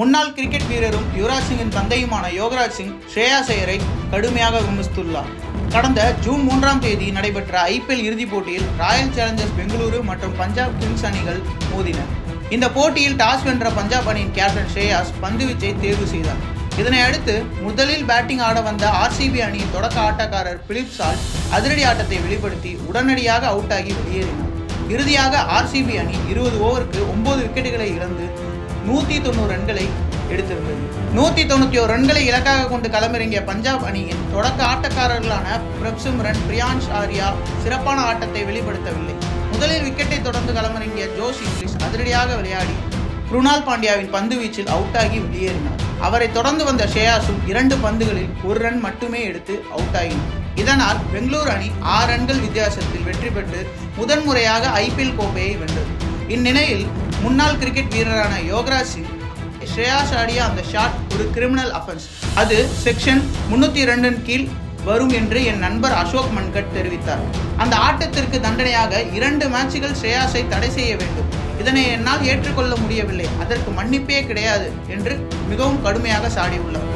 முன்னாள் கிரிக்கெட் வீரரும் யுவராஜ் சிங்கின் தந்தையுமான யோகராஜ் சிங் ஸ்ரேயா ஐயரை கடுமையாக விமர்சித்துள்ளார். கடந்த ஜூன் மூன்றாம் தேதி நடைபெற்ற ஐபிஎல் இறுதிப் போட்டியில் ராயல் சேலஞ்சர்ஸ் பெங்களூரு மற்றும் பஞ்சாப் கிங்ஸ் அணிகள் மோதின. இந்த போட்டியில் டாஸ் வென்ற பஞ்சாப் அணியின் கேப்டன் ஸ்ரேயாஸ் பந்துவீச்சை தேர்வு செய்தார். இதனை அடுத்து முதலில் பேட்டிங் ஆட வந்த ஆர்சிபி அணியின் தொடக்க ஆட்டக்காரர் பிலிப் சால் அதிரடி ஆட்டத்தை வெளிப்படுத்தி உடனடியாக அவுட் ஆகி வெளியேறினார். இறுதியாக ஆர்சிபி அணி இருபது ஓவருக்கு ஒன்பது விக்கெட்டுகளை இழந்து நூற்றி தொண்ணூறு ரன்களை எடுத்திருந்தது நூற்றி தொண்ணூற்றி ஒரு ரன்களை இலக்காக கொண்டு களமிறங்கிய பஞ்சாப் அணியின் தொடக்க ஆட்டக்காரர்களான பிரப்சிம்ரன் பிரியான்ஷ் ஆர்யா சிறப்பான ஆட்டத்தை வெளிப்படுத்தவில்லை. முதலில் விக்கெட்டை தொடர்ந்து களமிறங்கிய ஜோஷ் இங்கிலீஷ் அதிரடியாக விளையாடி குருணால் பாண்டியாவின் பந்து வீச்சில் அவுட் ஆகி வெளியேறினார். அவரை தொடர்ந்து வந்த ஷேயாஸும் இரண்டு பந்துகளில் ஒரு ரன் மட்டுமே எடுத்து அவுட் ஆகினார் இதனால் பெங்களூர் அணி ஆறு ரன்கள் வித்தியாசத்தில் வெற்றி பெற்று முதன்முறையாக ஐபிஎல் கோப்பையை வென்றது. இந்நிலையில் முன்னாள் கிரிக்கெட் வீரரான யோகராஜ் சிங் ஸ்ரேயாஸ் ஆடிய அந்த ஷாட் ஒரு கிரிமினல் அஃபென்ஸ் அது செக்ஷன் முன்னூற்றி ரெண்டின் கீழ் வரும் என்று என் நண்பர் அசோக் மன்கட் தெரிவித்தார். அந்த ஆட்டத்திற்கு தண்டனையாக இரண்டு மேட்சுகள் ஸ்ரேயாஸை தடை செய்ய வேண்டும். இதனை என்னால் ஏற்றுக்கொள்ள முடியவில்லை. அதற்கு மன்னிப்பே கிடையாது என்று மிகவும் கடுமையாக சாடியுள்ளார்.